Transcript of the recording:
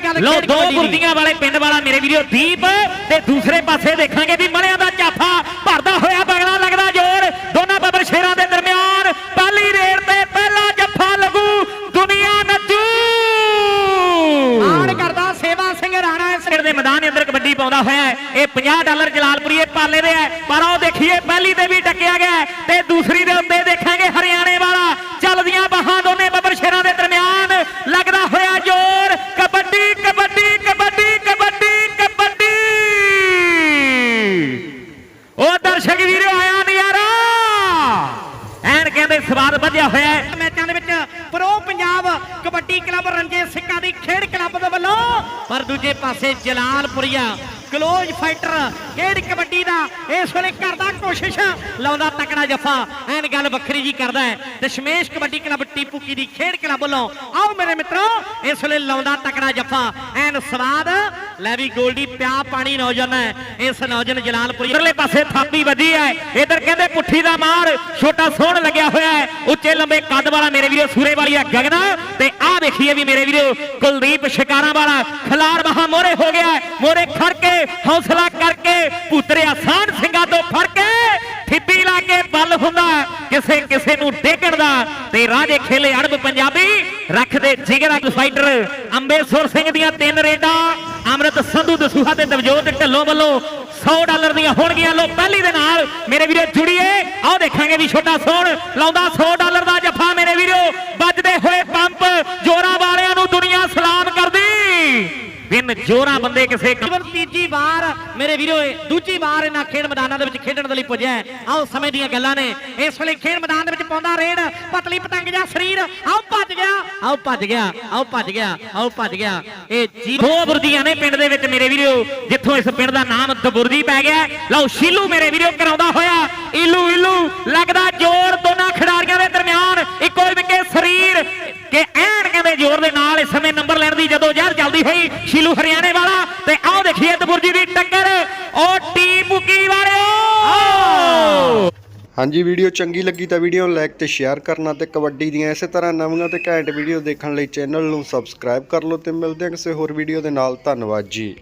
ਗੱਲ ਲੋ ਦੋ। ਗੁਰਦੀਆਂ ਵਾਲੇ ਪਿੰਡ ਵਾਲਾ ਮੇਰੇ ਵੀਰੋ ਦੀਪ ਤੇ ਦੂਸਰੇ ਪਾਸੇ ਦੇਖਾਂਗੇ ਵੀ ਮਲਿਆਂ ਦਾ ਝਾਫਾ ਭਰਦਾ ਹੋਇਆ ਬਗਲਾ ਲੱਗਦਾ ਜ਼ੋਰ ਦੋਨਾਂ ਬੱਬਰ ਸ਼ੇਰਾਂ ਦੇ ਦਰਮਿਆਨ ਪਹਿਲੀ ਰੇਡ ਤੇ ਪਹਿਲਾ ਜੱਫਾ ਲੱਗੂ ਦੁਨੀਆ ਨੱਚੂ ਆਣ ਕਰਦਾ ਸੇਵਾ ਸਿੰਘ ਰਾਣਾ ਇਸ ਦੇ ਮੈਦਾਨ ਦੇ ਅੰਦਰ ਕਬੱਡੀ ਪਾਉਂਦਾ ਹੋਇਆ। ਇਹ 50 ਡਾਲਰ ਜਲਾਲਪੁਰੀਏ ਪਾਲੇ ਦੇ ਉਹ ਦਰਸ਼ਕ ਵੀਰੋ, ਆਇਆ ਨਜ਼ਾਰਾ ਐਨ ਕਹਿੰਦੇ ਸਵਾਦ ਵਧਿਆ ਹੋਇਆ ਹੈ। ਮੈਚਾਂ ਦੇ ਵਿੱਚ ਪ੍ਰੋ ਪੰਜਾਬ ਕਬੱਡੀ ਕਲੱਬ ਰਣਜੀਤ ਸਿੰਘਾਂ ਦੀ ਖੇਡ ਕਲੱਬ ਦੇ ਵੱਲੋਂ, ਪਰ ਦੂਜੇ ਪਾਸੇ ਜਲਾਲਪੁਰੀਆ ਕਲੋਜ਼ ਫਾਈਟਰ ਖੇਡ ਕਬੱਡੀ ਦਾ ਇਸ ਵੇਲੇ ਕਰਦਾ ਕੋਸ਼ਿਸ਼ ਲਾਉਂਦਾ ਤਕੜਾ ਜੱਫਾ। ਐਨ ਗੱਲ ਵੱਖਰੀ ਜੀ ਕਰਦਾ ਹੈ। ਦਸ਼ਮੇਸ਼ ਕਬੱਡੀ ਕਲੱਬ ਟੀਪੂ ਕੀ ਦੀ ਖੇਡ ਕਲੱਬ ਵੱਲੋਂ, ਆਓ ਮੇਰੇ ਮਿੱਤਰੋ, ਇਸ ਵੇਲੇ ਲਾਉਂਦਾ ਤਕੜਾ ਜੱਫਾ। ਐਨ ਸਵਾਦ ਲੈ ਵੀ ਗੋਲਡੀ ਪਿਆ ਪਾਣੀ ਨੌਜਵਾਨ ਹੈ। ਇਸ ਨੌਜਵਾਨ ਜਲਾਲਪੁਰੀ ਇਧਰਲੇ ਪਾਸੇ ਥਾਪੀ ਵੱਜੀ ਹੈ। ਇਧਰ ਕਹਿੰਦੇ ਪੁੱਠੀ ਦਾ ਮਾਰ, ਛੋਟਾ ਸੋਹਣ ਲੱਗਿਆ ਹੋਇਆ ਹੈ। ਉੱਚੇ ਲੰਬੇ ਕੱਦ ਵਾਲਾ ਮੇਰੇ ਵੀਰੋ ਸੂਰੇ ਵਾਲੀ ਹੈ ਗਗਨਾ। ਤੇ ਆਹ ਦੇਖੀਏ ਵੀ ਮੇਰੇ ਵੀਰੋ ਕੁਲਦੀਪ ਸ਼ਿਕਾਰਾਂ ਵਾਲਾ ਖਿਲਾੜ ਮਹਾ ਮੋਰੇ ਹੋ ਗਿਆ ਮੋਰੇ ਖੜ ਕੇ, ਹੌਸਲਾ ਕਰਕੇ, ਪੁੱਤਰਿਆ ਸਾਨ ਸਿੰਘਾਂ ਤੋਂ ਫੜ ਕੇ ਠਿੱਪੀ ਲਾ ਕੇ ਬਲ ਹੁੰਦਾ ਕਿਸੇ ਕਿਸੇ ਨੂੰ ਡੇਗਣ ਦਾ। ਤੇ ਰਾਜੇ ਖੇਲੇ ਅੜਬ ਪੰਜਾਬੀ। ਰੱਖਦੇ ਜਿਗਰਾ ਫਾਈਟਰ ਅੰਬੇਸੁਰ ਸਿੰਘ ਦੀਆਂ ਤਿੰਨ ਰੇਡਾਂ। ਅਮਰਤ ਸੰਧੂ ਦਸੂਹਾ ਤੇ ਦਵਜੋਤ ਢੱਲੋਂ ਵੱਲੋਂ 100 ਡਾਲਰ ਦੀਆਂ ਹੋਣਗੀਆਂ ਲੋ ਪਹਿਲੀ ਦੇ ਨਾਲ। ਮੇਰੇ ਵੀਰੋ ਜੁੜੀਏ। ਆਓ ਦੇਖਾਂਗੇ ਵੀ ਛੋਟਾ ਸੋਹਣ ਲਾਉਂਦਾ 100 ਡਾਲਰ ਦਾ ਜੱਫਾ ਮੇਰੇ ਵੀਰੋ। 15 ਬੰਦੇ ਕਿਸੇ ਜੀਵਨ ਤੀਜੀ ਵਾਰ ਮੇਰੇ ਵੀਰੋ ਦੂਜੀ ਵਾਰ ਇਹਨਾਂ ਖੇਡ ਮੈਦਾਨਾਂ ਦੇ ਵਿੱਚ ਖੇਡਣ ਦੇ ਲਈ ਪੁੱਜਿਆ ਆਓ ਸਮੇਂ ਦੀਆਂ ਗੱਲਾਂ ਨੇ। ਇਸ ਵੇਲੇ ਖੇਡ ਮੈਦਾਨ ਦੇ ਵਿੱਚ ਪਾਉਂਦਾ ਰੇਡ, ਪਤਲੀ ਪਤੰਗ ਜਾਂ ਸਰੀਰ, ਆਓ ਭੱਜ ਗਿਆ, ਆਓ ਭੱਜ ਗਿਆ, ਆਓ ਭੱਜ ਗਿਆ, ਆਓ ਭੱਜ ਗਿਆ। ਇਹ ਜੀ ਦੋ ਬੁਰਜੀਆਂ ਨੇ ਪਿੰਡ ਦੇ ਵਿੱਚ ਮੇਰੇ ਵੀਰੋ, ਜਿੱਥੋਂ ਇਸ ਪਿੰਡ ਦਾ ਨਾਮ ਦਬੁਰਜੀ ਪੈ ਗਿਆ ਲਓ, ਸ਼ੀਲੂ ਮੇਰੇ ਵੀਰੋ ਕਰਾਉਂਦਾ ਹੋਇਆ। ਇਲੂ ਇਲੂ, ਲੱਗਦਾ ਜੋਰ ਦੋਨਾਂ ਖਿਡਾਰੀਆਂ ਦੇ ਦਰਮਿਆਨ। ਇੱਕੋ ਵਿਕੇ ਸਰੀਰ, ਕਿ ਐਨ ਕਹਿੰਦੇ ਜ਼ੋਰ ਦੇ ਨਾਲ ਇਸ ਸਮੇਂ ਨੰਬਰ ਲੈਣ ਦੀ ਜਦੋਂ ਜ਼ਹਿਰ ਚੱਲਦੀ ਹੋਈ, ਸ਼ੀਲੂ ਹਰਿਆਣੇ ਵਾਲਾ ਤੇ ਦੀ ਟੱਕਰ, ਉਹ ਟੀਮ ਮੁਕੀ ਵਾਲਿਓ! ਹਾਂਜੀ, ਵੀਡੀਓ ਚੰਗੀ ਲੱਗੀ ਤਾਂ ਵੀਡੀਓ ਨੂੰ ਲਾਈਕ ਤੇ ਸ਼ੇਅਰ ਕਰਨਾ ਤੇ ਕਬੱਡੀ ਦੀਆਂ ਇਸੇ ਤਰ੍ਹਾਂ ਨਵੀਆਂ ਤੇ ਘੈਂਟ ਵੀਡੀਓ ਦੇਖਣ ਲਈ ਚੈਨਲ ਨੂੰ ਸਬਸਕ੍ਰਾਈਬ ਕਰ ਲਓ ਤੇ ਮਿਲਦੇ ਹਾਂ ਕਿਸੇ ਹੋਰ ਵੀਡੀਓ ਦੇ ਨਾਲ। ਧੰਨਵਾਦ ਜੀ।